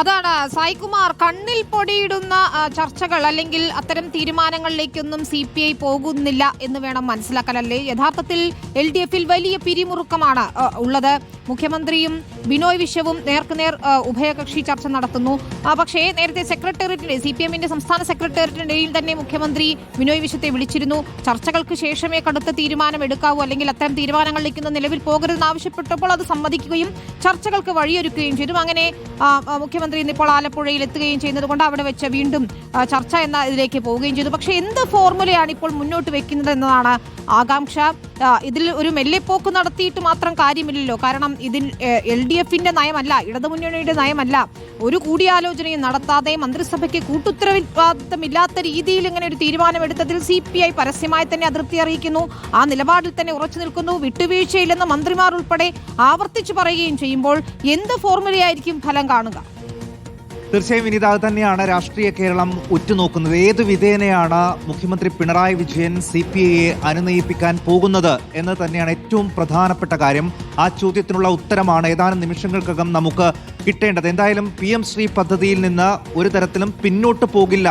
അതാണ്. സായികുമാർ കണ്ണിൽ പൊടിയിടുന്ന ചർച്ചകൾ അല്ലെങ്കിൽ അത്തരം തീരുമാനങ്ങളിലേക്കൊന്നും സി പി ഐ പോകുന്നില്ല എന്ന് വേണം മനസ്സിലാക്കാനല്ലേ യഥാർത്ഥത്തിൽ എൽ ഡി എഫിൽ വലിയ പിരിമുറുക്കമാണ് ഉള്ളത്. മുഖ്യമന്ത്രിയും ബിനോയ് വിശ്വവും നേർക്കുനേർ ഉഭയകക്ഷി ചർച്ച നടത്തുന്നു. പക്ഷേ നേരത്തെ സെക്രട്ടേറിയറ്റിന്റെ സി പി എമ്മിന്റെ സംസ്ഥാന സെക്രട്ടേറിയറ്റിനിടയിൽ തന്നെ മുഖ്യമന്ത്രി ബിനോയ് വിശ്വത്തെ വിളിച്ചിരുന്നു. ചർച്ചകൾക്ക് ശേഷമേ കടുത്ത തീരുമാനം എടുക്കാവൂ അല്ലെങ്കിൽ അത്തരം തീരുമാനങ്ങളിലേക്ക് നിലവിൽ പോകരുതെന്ന് ആവശ്യപ്പെട്ടപ്പോൾ അത് സമ്മതിക്കുകയും ചർച്ചകൾക്ക് വഴിയൊരുക്കുകയും ചെയ്തു. അങ്ങനെ ആ, മുഖ്യമന്ത്രി ഇന്നിപ്പോൾ ആലപ്പുഴയിൽ എത്തുകയും ചെയ്യുന്നതുകൊണ്ട് അവിടെ വെച്ച് വീണ്ടും ചർച്ച എന്ന ഇതിലേക്ക് പോവുകയും ചെയ്തു. പക്ഷേ എന്ത് ഫോർമുലയാണ് ഇപ്പോൾ മുന്നോട്ട് വെക്കുന്നത് എന്നതാണ് ആകാംക്ഷ. ഇതിൽ ഒരു മെല്ലെപ്പോക്ക് നടത്തിയിട്ട് മാത്രം കാര്യമില്ലല്ലോ. കാരണം ഇതിൽ എൽ ഡി എഫിന്റെ നയമല്ല ഇടതുമുന്നണിയുടെ നയമല്ല ഒരു കൂടിയാലോചനയും നടത്താതെ മന്ത്രിസഭയ്ക്ക് കൂട്ടുത്തരവാദിത്തമില്ലാത്ത രീതിയിൽ ഇങ്ങനെ ഒരു തീരുമാനമെടുത്തതിൽ സി പി ഐ പരസ്യമായി തന്നെ അതൃപ്തി അറിയിക്കുന്നു. ആ നിലപാടിൽ തന്നെ ഉറച്ചു നിൽക്കുന്നു. വിട്ടുവീഴ്ചയില്ലെന്ന് മന്ത്രിമാർ ഉൾപ്പെടെ ആവർത്തിച്ചു പറയുകയും ചെയ്യുമ്പോൾ എന്ത് ഫോർമുലയായിരിക്കും ഫലം കാണുക? തീർച്ചയായും വിനീത അത് തന്നെയാണ് രാഷ്ട്രീയ കേരളം ഉറ്റുനോക്കുന്നത്. ഏത് വിധേനയാണ് മുഖ്യമന്ത്രി പിണറായി വിജയൻ സി പി ഐയെ അനുനയിപ്പിക്കാൻ പോകുന്നത് എന്ന് തന്നെയാണ് ഏറ്റവും പ്രധാനപ്പെട്ട കാര്യം. ആ ചോദ്യത്തിനുള്ള ഉത്തരമാണ് ഏതാനും നിമിഷങ്ങൾക്കകം നമുക്ക് കിട്ടേണ്ടത്. എന്തായാലും പി എം ശ്രീ പദ്ധതിയിൽ നിന്ന് ഒരു തരത്തിലും പിന്നോട്ട് പോകില്ല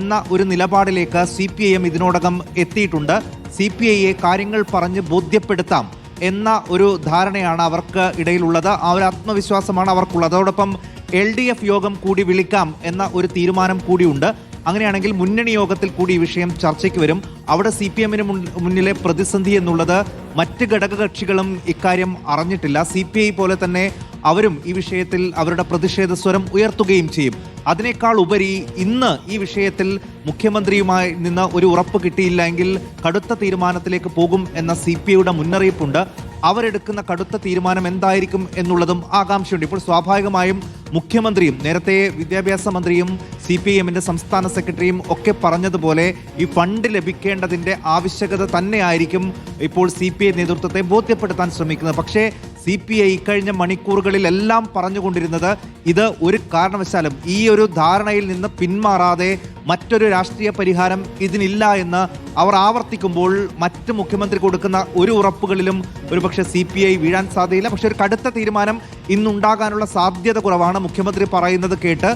എന്ന ഒരു നിലപാടിലേക്ക് സി പി ഐ എം ഇതിനോടകം എത്തിയിട്ടുണ്ട്. സി പി ഐയെ കാര്യങ്ങൾ പറഞ്ഞ് ബോധ്യപ്പെടുത്താം എന്ന ഒരു ധാരണയാണ് അവർക്ക് ഇടയിലുള്ളത്. ആ ഒരു ആത്മവിശ്വാസമാണ് അവർക്കുള്ളത്. അതോടൊപ്പം എൽ ഡി എഫ് യോഗം കൂടി വിളിക്കാം എന്ന ഒരു തീരുമാനം കൂടിയുണ്ട്. അങ്ങനെയാണെങ്കിൽ മുന്നണി യോഗത്തിൽ കൂടി ഈ വിഷയം ചർച്ചയ്ക്ക് വരും. അവിടെ സി പി എമ്മിന് മുന്നിലെ പ്രതിസന്ധി എന്നുള്ളത് മറ്റ് ഘടകകക്ഷികളും ഇക്കാര്യം അറിഞ്ഞിട്ടില്ല. സി പി ഐ പോലെ തന്നെ അവരും ഈ വിഷയത്തിൽ അവരുടെ പ്രതിഷേധ സ്വരം ഉയർത്തുകയും ചെയ്യും. അതിനേക്കാൾ ഉപരി ഇന്ന് ഈ വിഷയത്തിൽ മുഖ്യമന്ത്രിയുമായി നിന്ന് ഒരു ഉറപ്പ് കിട്ടിയില്ല എങ്കിൽ കടുത്ത തീരുമാനത്തിലേക്ക് പോകും എന്ന സി പി ഐയുടെ മുന്നറിയിപ്പുണ്ട്. അവരെടുക്കുന്ന കടുത്ത തീരുമാനം എന്തായിരിക്കും എന്നുള്ളതും ആകാംക്ഷയുണ്ട്. ഇപ്പോൾ സ്വാഭാവികമായും മുഖ്യമന്ത്രിയും നേരത്തെ വിദ്യാഭ്യാസ മന്ത്രിയും സി പി എമ്മിന്റെ സംസ്ഥാന സെക്രട്ടറിയും ഒക്കെ പറഞ്ഞതുപോലെ ഈ ഫണ്ട് ലഭിക്കേണ്ടതിന്റെ ആവശ്യകത തന്നെയായിരിക്കും ഇപ്പോൾ സി പി ഐ നേതൃത്വത്തെ ബോധ്യപ്പെടുത്താൻ ശ്രമിക്കുന്നത്. പക്ഷേ സി പി ഐ ഇക്കഴിഞ്ഞ മണിക്കൂറുകളിലെല്ലാം പറഞ്ഞുകൊണ്ടിരുന്നത് ഇത് ഒരു കാരണവശാലും ഈ ഒരു ധാരണയിൽ നിന്ന് പിന്മാറാതെ മറ്റൊരു രാഷ്ട്രീയ പരിഹാരം ഇതിനില്ല എന്ന് അവർ ആവർത്തിക്കുമ്പോൾ മറ്റ് മുഖ്യമന്ത്രി കൊടുക്കുന്ന ഒരു ഉറപ്പുകളിലും ഒരുപക്ഷെ സി പി ഐ വീഴാൻ സാധ്യതയില്ല. പക്ഷേ ഒരു കടുത്ത തീരുമാനം ഇന്നുണ്ടാകാനുള്ള സാധ്യത കുറവാണ് മുഖ്യമന്ത്രി പറയുന്നത് കേട്ട്.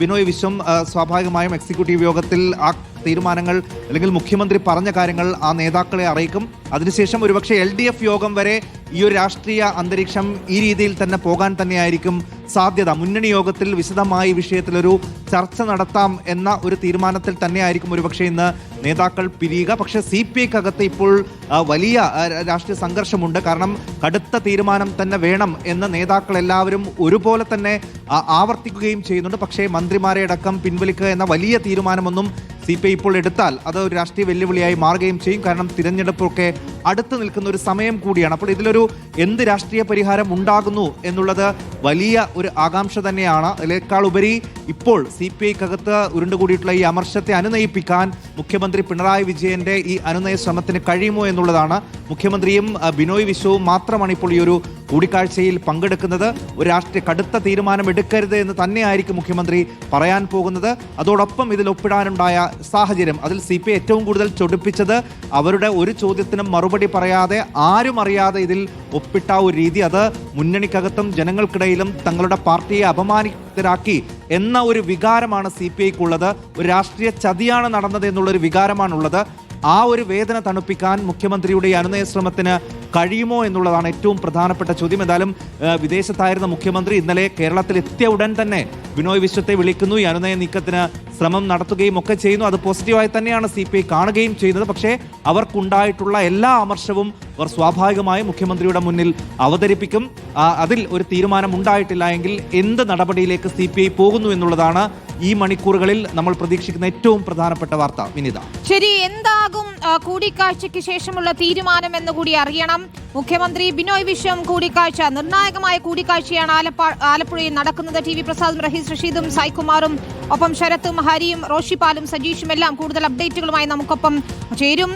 ബിനോയ് വിശ്വം സ്വാഭാവികമായും എക്സിക്യൂട്ടീവ് യോഗത്തിൽ ആ തീരുമാനങ്ങൾ അല്ലെങ്കിൽ മുഖ്യമന്ത്രി പറഞ്ഞ കാര്യങ്ങൾ ആ നേതാക്കളെ അറിയിക്കും. അതിനുശേഷം ഒരുപക്ഷെ എൽ ഡി എഫ് യോഗം വരെ ഈ ഒരു രാഷ്ട്രീയ അന്തരീക്ഷം ഈ രീതിയിൽ തന്നെ പോകാൻ തന്നെയായിരിക്കും സാധ്യത. മുന്നണി യോഗത്തിൽ വിശദമായി വിഷയത്തിലൊരു ചർച്ച നടത്താം എന്ന ഒരു തീരുമാനത്തിൽ തന്നെയായിരിക്കും ഒരുപക്ഷെ ഇന്ന് നേതാക്കൾ പിരിയുക. പക്ഷെ സി പി ഐക്കകത്ത് ഇപ്പോൾ വലിയ രാഷ്ട്രീയ സംഘർഷമുണ്ട്. കാരണം കടുത്ത തീരുമാനം തന്നെ വേണം എന്ന് നേതാക്കൾ എല്ലാവരും ഒരുപോലെ തന്നെ ആവർത്തിക്കുകയും ചെയ്യുന്നുണ്ട്. പക്ഷേ മന്ത്രിമാരെ അടക്കം പിൻവലിക്കുക എന്ന വലിയ തീരുമാനമൊന്നും സി ഇപ്പോൾ എടുത്താൽ അത് ഒരു രാഷ്ട്രീയ വെല്ലുവിളിയായി മാറുകയും ചെയ്യും. കാരണം തിരഞ്ഞെടുപ്പൊക്കെ അടുത്ത് നിൽക്കുന്ന ഒരു സമയം കൂടിയാണ്. അപ്പോൾ ഇതിലൊരു എന്ത് രാഷ്ട്രീയ പരിഹാരം ഉണ്ടാകുന്നു എന്നുള്ളത് വലിയ ഒരു ആകാംക്ഷ തന്നെയാണ്. അതിനേക്കാൾ ഉപരി ഇപ്പോൾ സി പി ഐക്കകത്ത് ഉരുണ്ടുകൂടിയിട്ടുള്ള ഈ അമർഷത്തെ അനുനയിപ്പിക്കാൻ മുഖ്യമന്ത്രി പിണറായി വിജയന്റെ ഈ അനുനയ ശ്രമത്തിന് കഴിയുമോ എന്നുള്ളതാണ്. മുഖ്യമന്ത്രിയും ബിനോയ് വിശ്വവും മാത്രമാണ് ഇപ്പോൾ ഈ ഒരു കൂടിക്കാഴ്ചയിൽ പങ്കെടുക്കുന്നത് ഒരു രാഷ്ട്രീയ കടുത്ത തീരുമാനം എടുക്കരുത് എന്ന് തന്നെയായിരിക്കും മുഖ്യമന്ത്രി പറയാൻ പോകുന്നത്. അതോടൊപ്പം ഇതിൽ ഒപ്പിടാനുണ്ടായ സാഹചര്യം അതിൽ സി പി ഏറ്റവും കൂടുതൽ ചൊടിപ്പിച്ചത് അവരുടെ ഒരു ചോദ്യത്തിനും മറുപടി പറയാതെ ആരും അറിയാതെ ഇതിൽ ഒപ്പിട്ട ഒരു രീതി അത് മുന്നണിക്കകത്തും ജനങ്ങൾക്കിടയിലും തങ്ങളുടെ പാർട്ടിയെ അപമാനിതരാക്കി എന്ന ഒരു വികാരമാണ് സി പി ഐക്കുള്ളത്. ഒരു രാഷ്ട്രീയ ചതിയാണ് നടന്നത് എന്നുള്ളൊരു വികാരമാണുള്ളത്. ആ ഒരു വേദന തണുപ്പിക്കാൻ മുഖ്യമന്ത്രിയുടെ അനുനയ ശ്രമത്തിന് കഴിയുമോ എന്നുള്ളതാണ് ഏറ്റവും പ്രധാനപ്പെട്ട ചോദ്യം. എന്തായാലും വിദേശത്തായിരുന്ന മുഖ്യമന്ത്രി ഇന്നലെ കേരളത്തിൽ എത്തിയ ഉടൻ തന്നെ ബിനോയ് വിശ്വത്തെ വിളിക്കുന്നു. ഈ അനുനയ നീക്കത്തിന് ശ്രമം നടത്തുകയും ഒക്കെ ചെയ്യുന്നു. അത് പോസിറ്റീവായി തന്നെയാണ് സി പി ഐ കാണുകയും ചെയ്യുന്നത്. പക്ഷേ അവർക്കുണ്ടായിട്ടുള്ള എല്ലാ അമർഷവും അവർ സ്വാഭാവികമായും മുഖ്യമന്ത്രിയുടെ മുന്നിൽ അവതരിപ്പിക്കും. അതിൽ ഒരു തീരുമാനം ഉണ്ടായിട്ടില്ല എങ്കിൽ എന്ത് നടപടിയിലേക്ക് സി പോകുന്നു എന്നുള്ളതാണ് ഈ മണിക്കൂറുകളിൽ നമ്മൾ പ്രതീക്ഷിക്കുന്ന ഏറ്റവും പ്രധാനപ്പെട്ട വാർത്ത വിനിത. ശരി എന്താകും കൂടിക്കാഴ്ചയ്ക്ക് ശേഷമുള്ള തീരുമാനം എന്ന് കൂടി അറിയണം. മുഖ്യമന്ത്രി ബിനോയ് വിശ്വം കൂടിക്കാഴ്ച നിർണായകമായ കൂടിക്കാഴ്ചയാണ് ആലപ്പുഴയിൽ നടക്കുന്നത്. ടി വി പ്രസാദും റഹീസ് റഷീദും സായ്കുമാറും ഒപ്പം ശരത്തും ഹരിയും റോഷിപാലും സജീഷും എല്ലാം കൂടുതൽ അപ്ഡേറ്റുകളുമായി നമുക്കൊപ്പം ചേരും.